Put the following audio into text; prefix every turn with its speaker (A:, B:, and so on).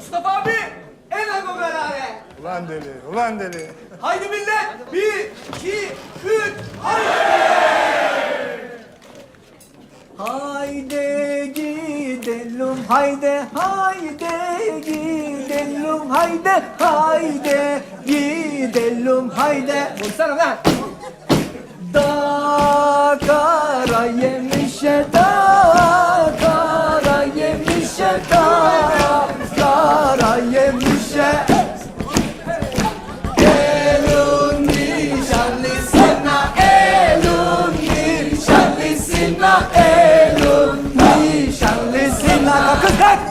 A: Mustafa abi, el bu beraber.
B: Ulan deli, ulan deli.
A: Haydi millet, bir, iki, üç, haydi! Haydi gidelim, haydi, haydi gidelim, haydi, haydi gidelim, haydi. Vursana lan! Da kara yemişe, da kara yemişe, da 拜。